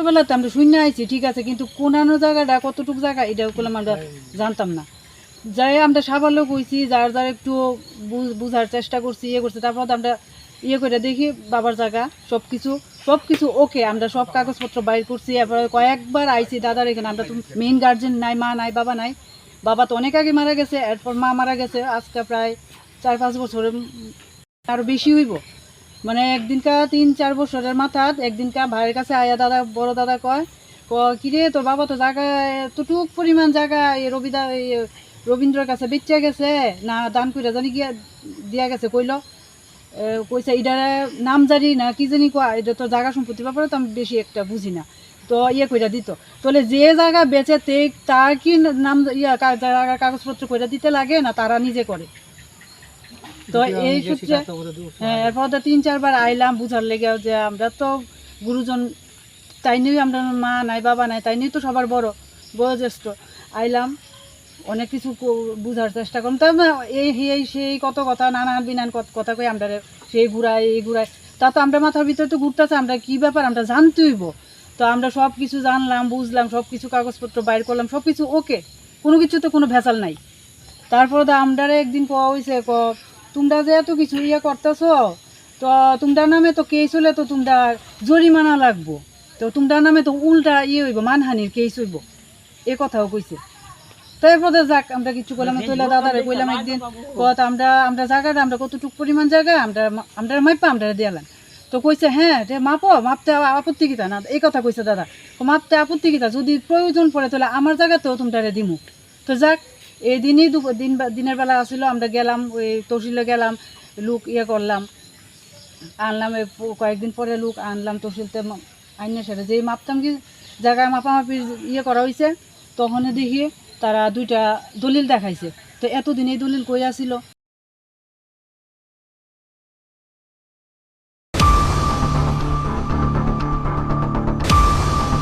ছোটবেলাতে আমরা শূন্য আইছি ঠিক আছে কিন্তু কোনানো জায়গাটা কতটুকু জায়গা এটা করলাম আমরা জানতাম না। যাই আমরা সাবালক হয়েছি যার যার একটু বুঝার চেষ্টা করছি ইয়ে করছি তারপর আমরা ইয়ে করে দেখি বাবার জায়গা সব কিছু সব কিছু ওকে আমরা সব কাগজপত্র বাইর করছি এরপরে কয়েকবার আইছি দাদার এখানে আমরা তো মেইন গার্জেন নাই মা নাই বাবা নাই। বাবা তো অনেক আগে মারা গেছে এরপর মা মারা গেছে আজকে প্রায় চার পাঁচ বছরের আরও বেশি হইব। মানে একদিনকা তিন, চার বছরের মাথাত একদিনকা ভাইয়ের কাছে আয়া দাদা, বড় দাদা কয় কিরে, তোর বাবা তো জায়গা এতটুক পরিমাণ জায়গা রবিদা রবীন্দ্রের কাছে বেচা গেছে, না দান করে জানি গিয়া, দিয়া গেছে, কইল কইছে এটার নাম জানি না, কি জানি কয়, এটা তো জায়গা সম্পত্তির ব্যাপারে তো আমি বেশি একটা বুঝি না। তো ইয়ে কইরা দিত। তাহলে যে জায়গা বেচে তে তার কি নাম, ইয়া জায়গা কাগজপত্র কইরা দিতে লাগে না, তারা নিজে করে? তো এই সূত্রে হ্যাঁ এরপর তো তিন চারবার আইলাম বুঝার লেগে যে আমরা তো গুরুজন তাই নিয়েই আমরা মা নাই বাবা নাই তাই নিয়েই তো সবার বড় বয়োজ্যেষ্ঠ। আইলাম অনেক কিছু বুঝার চেষ্টা করলাম। তা এই এই সেই কত কথা নানান বিনান কথা কই আমরা সেই ঘুরাই এই ঘুরাই তা তো আমরা মাথার ভিতরে তো ঘুরতেছে আমরা কি ব্যাপার আমরা জানতে হইব। তো আমরা সব কিছু জানলাম বুঝলাম সব কিছু কাগজপত্র বাইর করলাম সব কিছু ওকে কোনো কিছুতে কোনো ভেসাল নাই। তারপরে তো আমরা একদিন কওয়া হয়েছে ক তোমরা যে এত কিছু ইয়ে করতেছ তো তোমরা নামে তো কেস হলে তো তোমরা জরিমানা লাগবো। তো তোমরা নামে তো উল্টা ইয়ে হইব মানহানির কেস হইব। এ কথাও কইছে। তারপরে যাক আমরা কিছু করলাম তৈলা দাদারে কইলাম একদিন কত আমরা আমরা জায়গাটা আমরা কতটুকু পরিমাণ জায়গা আমরা আমরা মাইপা আমরা দিয়ালাম। তো কইছে হ্যাঁ রে মাপো মাপতে আপত্তি কিতা না এই কথা কইছে দাদা। তো মাপতে আপত্তি কিতা যদি প্রয়োজন পড়ে তাহলে আমার জায়গাতেও তোমরা দিমু। তো যাক এই দিনই দুপুর দিন দিনের বেলা আসিল, আমরা গেলাম, ওই তহসিলে গেলাম, লুক ইয়ে করলাম। আনলাম কয়েকদিন পরে লুক আনলাম তহসিলতে আইনের সাথে যেই মাপতাম কি জায়গায় মাপামাপি ইয়ে করা হয়েছে তখন দেখি তারা দুইটা দলিল দেখাইছে। তো এতদিন এই দলিল কই আসিল?